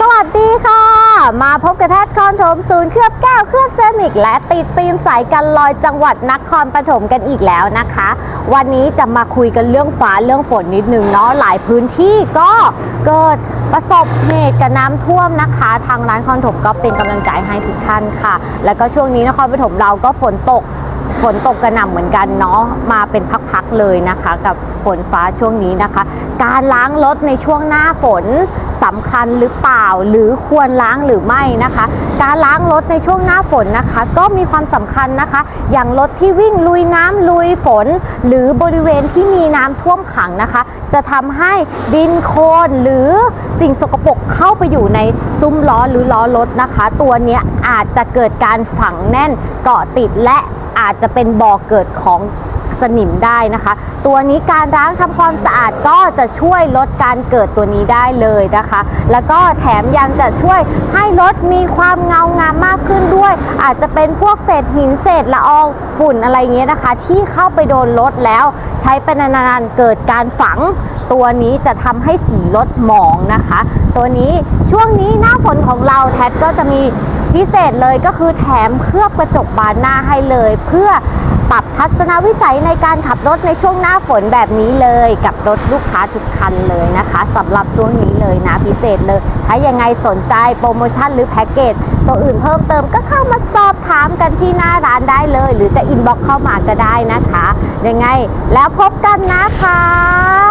สวัสดีค่ะ มาพบกับแทดคอนโถมศูนย์เคลือบแก้วเคลือบเซรามิก และติดฟิล์มใสกันลอยจังหวัดนครปฐมกันอีกแล้วนะคะ วันนี้จะมาคุยกันเรื่องฟ้าเรื่องฝนนิดนึงเนาะหลายพื้นที่ก็เกิดประสบเหตุกับน้ำท่วมนะคะ ทางร้านคอนโถมก็เป็นกำลังใจให้ทุกท่านค่ะ แล้วก็ช่วงนี้นครปฐมเราก็ฝนตก ฝนตกกระหน่ำเหมือนกันเนาะมาเป็นพักๆเลยนะคะ กับฝนฟ้าช่วงนี้นะคะ การล้างรถในช่วงหน้าฝนสำคัญหรือเปล่าหรือควรล้างหรือไม่นะคะ การล้างรถในช่วงหน้าฝนนะคะ ก็มีความสำคัญนะคะ อย่างรถที่วิ่งลุยน้ำลุยฝน หรือบริเวณที่มีน้ำท่วมขังนะคะ จะทำให้ดินโคลนหรือสิ่งสกปรกเข้าไปอยู่ในซุ้มล้อหรือล้อรถนะคะ ตัวนี้อาจจะเกิดการฝังแน่นเกาะติดและ อาจจะเป็นบ่อเกิดของสนิมได้นะคะ ตัวนี้การล้างทำความสะอาดก็จะช่วยลดการเกิดตัวนี้ได้เลยนะคะ แล้วก็แถมยังจะช่วยให้รถมีความเงางามมากขึ้นด้วย อาจจะเป็นพวกเศษหินเศษละอองฝุ่นอะไรเงี้ยนะคะ ที่เข้าไปโดนรถแล้ว ใช้เป็นนานๆเกิดการฝัง ตัวนี้จะทำให้สีรถหมองนะคะ ตัวนี้ช่วงนี้หน้าฝนของเราแท็ก็จะมี พิเศษเลยก็คือแถมเคลือบกระจกบานหน้าให้เลย เพื่อปรับทัศนวิสัยในการขับรถในช่วงหน้าฝนแบบนี้เลย กับรถลูกค้าทุกคันเลยนะคะสำหรับช่วงนี้เลยนะพิเศษเลย ถ้ายังไงสนใจโปรโมชั่นหรือแพ็กเกจตัวอื่นเพิ่มเติมก็เข้ามาสอบถามกันที่หน้าร้านได้เลย หรือจะอินบ็อกเข้ามาก็ได้นะคะ ยังไงแล้วพบกันนะคะ